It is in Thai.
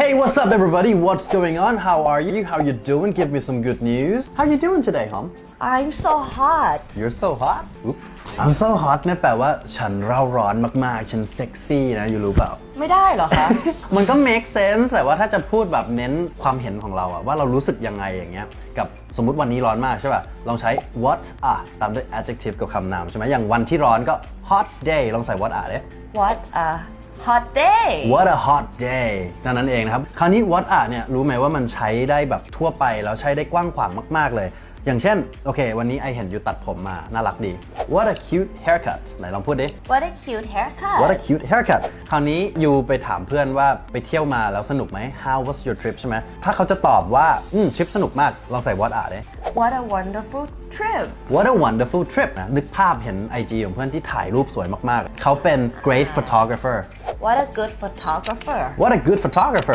Hey, what's up, everybody? What's going on? How are you? How you doing? Give me some good news. How you doing today, Hom? I'm so hot You're so hot. Oops. I'm so hot เนี่ยแปลว่าฉันเร่าร้อนมากๆ ฉันเซ็กซี่นะ อยู่รู้เปล่า ไม่ได้เหรอคะ มันก็ make sense แต่ว่าถ้าจะพูดแบบเน้นความเห็นของเราอะว่าเรารู้สึกยังไงอย่างเงี้ย กับสมมุติวันนี้ร้อนมากใช่ป่ะ ลองใช้ what อะตามด้วย adjective กับคำนามใช่ไหมอย่างวันที่ร้อนก็ hot day ลองใส่ what อะเด้ What a hot day What a hot day นั่นนั่นเองนะครับ คราวนี้ what a เนี่ยรู้ไหมว่ามันใช้ได้แบบทั่วไป แล้วใช้ได้กว้างขวางมาก ๆ เลย อย่างเช่น โอเค วันนี้ไอเห็นยูตัดผมมา น่ารักดี What a cute haircut ไหนลองพูดดิ What a cute haircut What a cute haircut คราวนี้ยูไปถามเพื่อนว่าไปเที่ยวมาแล้วสนุกไหม How was your trip ใช่ไหมถ้าเขาจะตอบว่า อืมทริปสนุกมาก ลองใส่ what a ดิ What a wonderful trip What a wonderful trip นะ นึกภาพเห็น IG ของเพื่อนที่ถ่ายรูปสวยมาก ๆ เขาเป็น great photographer What a good photographer What a good photographer